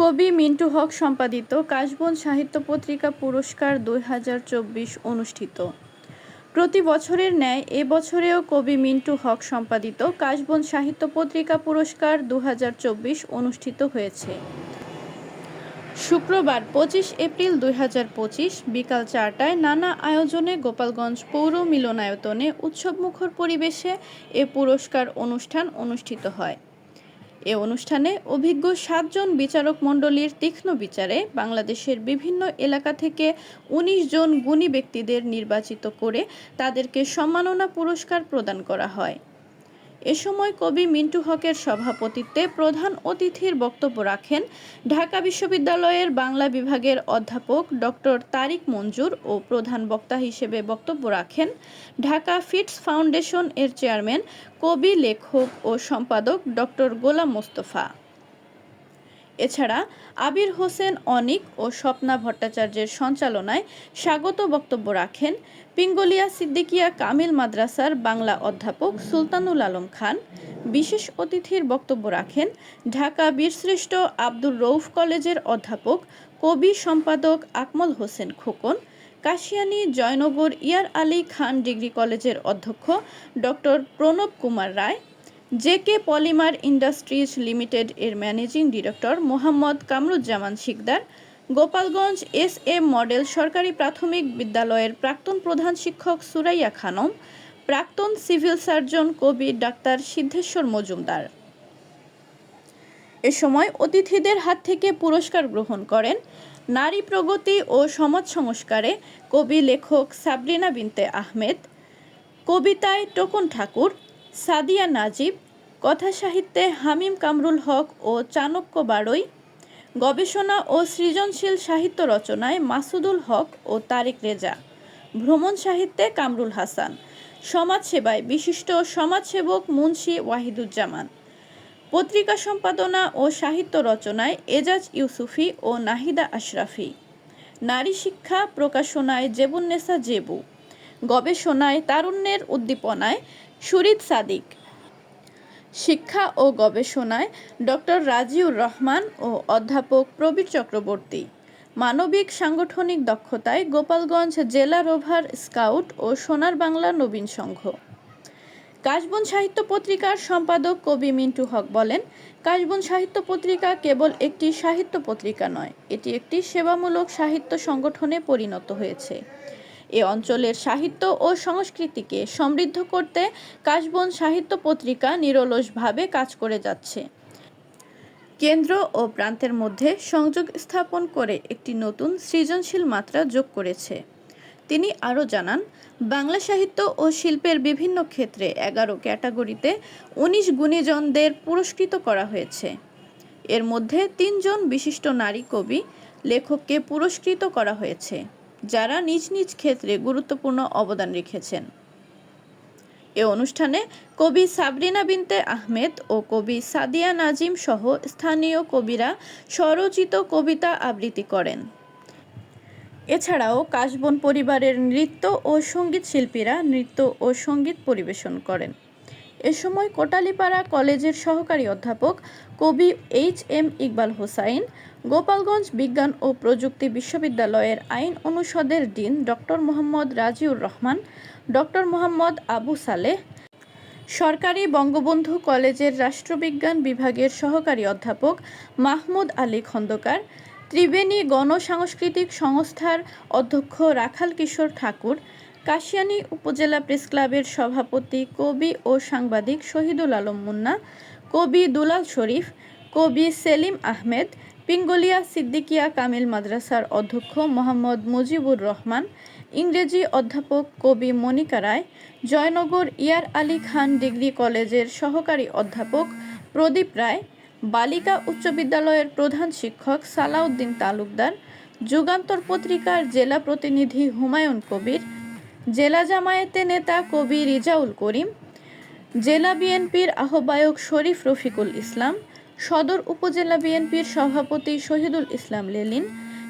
কবি মিন্টু হক সম্পাদিত কাশবন সাহিত্য পত্রিকা পুরস্কার দুই হাজার চব্বিশ অনুষ্ঠিত। প্রতি বছরের ন্যায় এ বছরেও কবি মিন্টু হক সম্পাদিত কাশবন সাহিত্য পত্রিকা পুরস্কার দু হাজার চব্বিশ অনুষ্ঠিত হয়েছে। শুক্রবার পঁচিশ এপ্রিল দুই হাজার পঁচিশ বিকাল চারটায় নানা আয়োজনে গোপালগঞ্জ পৌর মিলনায়তনে উৎসবমুখর পরিবেশে এ পুরস্কার অনুষ্ঠান অনুষ্ঠিত হয়। এ অনুষ্ঠানে অভিজ্ঞ সাতজন বিচারক মণ্ডলীর তীক্ষ্ণ বিচারে বাংলাদেশের বিভিন্ন এলাকা থেকে ১৯ জন গুণী ব্যক্তিদের নির্বাচিত করে তাদেরকে সম্মাননা পুরস্কার প্রদান করা হয়। এ সময় কবি মিন্টু হকের সভাপতিত্বে প্রধান অতিথির বক্তব্য রাখেন ঢাকা বিশ্ববিদ্যালয়ের বাংলা বিভাগের অধ্যাপক ডক্টর তারিক মঞ্জুর ও প্রধান বক্তা হিসেবে বক্তব্য রাখেন ঢাকা ফিটস ফাউন্ডেশন এর চেয়ারম্যান, কবি, লেখক ও সম্পাদক ডক্টর গোলাম মোস্তফা। এছাড়া আবির হোসেন অনিক ও স্বপ্না ভট্টাচার্যের সঞ্চালনায় স্বাগত বক্তব্য রাখেন পিঙ্গলিয়া সিদ্দিকিয়া কামিল মাদ্রাসার বাংলা অধ্যাপক সুলতানুল আলম খান। বিশেষ অতিথির বক্তব্য রাখেন ঢাকা বীরশ্রেষ্ঠ আব্দুর রৌফ কলেজের অধ্যাপক, কবি সম্পাদক আকমল হোসেন খোকন, কাশিয়ানী জয়নগর ইয়ার আলী খান ডিগ্রি কলেজের অধ্যক্ষ doctor Pranab Kumar Roy JK polymer industries limited এর managing director Mohammad Kamruzzaman Sikder, Gopalganj S M model সরকারি প্রাথমিক বিদ্যালয়ের প্রাক্তন প্রধান শিক্ষক সুরাইয়া খানম, প্রাক্তন সিভিল সার্জন কবি ডাক্তার সিদ্ধেশ্বর মজুমদার। এ সময় অতিথিদের হাত থেকে পুরস্কার গ্রহণ করেন নারী প্রগতি ও সমাজ সংস্কারে কবি লেখক সাবরিনা বিনতে আহমেদ, কবিতায় টোকন ঠাকুর সাদিয়া নাজিব, কথা সাহিত্যে হামিম কামরুল হক ও চাণক্য বাড়ই গবেষণা ও সৃজনশীল সাহিত্য রচনায় মাসুদুল হক ও তারেক রেজা, ভ্রমণ সাহিত্যে কামরুল হাসান, সমাজসেবায় বিশিষ্ট সমাজসেবক মুন্সি ওয়াহিদুজ্জামান, পত্রিকা সম্পাদনা ও সাহিত্য রচনায় এজাজ ইউসুফি ও নাহিদা আশরাফি, নারী শিক্ষা প্রকাশনায় জেবুন্নেসা জেবু, গবেষণায় তারুণ্যের উদ্দীপনায় সুরিদ সাদিক। শিক্ষা ও গবেষণায় ডক্টর রাজিউর রহমান ও অধ্যাপক প্রবীর চক্রবর্তী। মানবিক সাংগঠনিক দক্ষতায় গোপালগঞ্জ জেলা রোভার স্কাউট ও সোনার বাংলা নবীন সংঘ। কাশবন সাহিত্য পত্রিকার সম্পাদক কবি মিন্টু হক বলেন, কাশবন সাহিত্য পত্রিকা কেবল একটি সাহিত্য পত্রিকা নয়, এটি একটি সেবামূলক সাহিত্য সংগঠনে পরিণত হয়েছে। এ অঞ্চলের সাহিত্য ও সংস্কৃতিকে সমৃদ্ধ করতে কাশবন সাহিত্য পত্রিকা নিরলসভাবে কাজ করে যাচ্ছে। কেন্দ্র ও প্রান্তের মধ্যে সংযোগ স্থাপন করে একটি নতুন সৃজনশীল মাত্রা যোগ করেছে। তিনি আরও জানান, বাংলা সাহিত্য ও শিল্পের বিভিন্ন ক্ষেত্রে এগারো ক্যাটাগরিতে উনিশ গুণীজনদের পুরস্কৃত করা হয়েছে। এর মধ্যে তিনজন বিশিষ্ট নারী কবি, লেখককে পুরস্কৃত করা হয়েছে। যারা নিজ নিজ ক্ষেত্রে গুরুত্বপূর্ণ অবদান রেখেছেন। এ অনুষ্ঠানে কবি সাবরিনা বিনতে আহমেদ ও কবি সাদিয়া নাজিম সহ স্থানীয় কবিরা স্বরচিত কবিতা আবৃত্তি করেন। এছাড়াও কাশবন পরিবারের নৃত্য ও সংগীত শিল্পীরা নৃত্য ও সংগীত পরিবেশন করেন। এ সময় কোটালীপাড়া কলেজের সহকারী অধ্যাপক কবি এইচ এম ইকবাল হোসাইন, গোপালগঞ্জ বিজ্ঞান ও প্রযুক্তি বিশ্ববিদ্যালয়ের আইন অনুষদের dean doctor Mohammad Raziur Rahman, doctor Mohammad Abu Saleh, সরকারি বঙ্গবন্ধু কলেজের রাষ্ট্রবিজ্ঞান বিভাগের সহকারী অধ্যাপক মাহমুদ আলী খন্দকার, ত্রিবেণী গণসাংস্কৃতিক সংস্থার অধ্যক্ষ রাখাল কিশোর ঠাকুর কাশিয়ানী উপজেলা প্রেস ক্লাবের সভাপতি কবি ও সাংবাদিক শহীদুল আলম মুন্না, কবি দুলাল শরীফ, কবি সেলিম আহমেদ, পিঙ্গলিয়া সিদ্দিকিয়া কামিল মাদ্রাসার অধ্যক্ষ মোহাম্মদ মুজিবুর রহমান, ইংরেজি অধ্যাপক কবি মনিকা রায়, জয়নগর ইয়ার আলী খান ডিগ্রি কলেজের সহকারী অধ্যাপক প্রদীপ রায়, বালিকা উচ্চ বিদ্যালয়ের প্রধান শিক্ষক সালাউদ্দিন তালুকদার, যুগান্তর পত্রিকার জেলা প্রতিনিধি হুমায়ুন কবির জেলা জামায়াতের নেতা কবি রিজাউল করিম, জেলা বিএনপির আহ্বায়ক শরীফ রফিকুল ইসলাম, সদর উপজেলা বিএনপির সভাপতি শহীদুল ইসলাম লেলিন,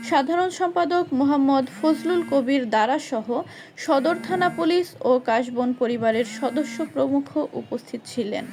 সাধারণ সম্পাদক মোহাম্মদ ফজলুল কবির দারাসহ সদর থানা পুলিশ ও কাশবন পরিবারের সদস্য প্রমুখ উপস্থিত ছিলেন।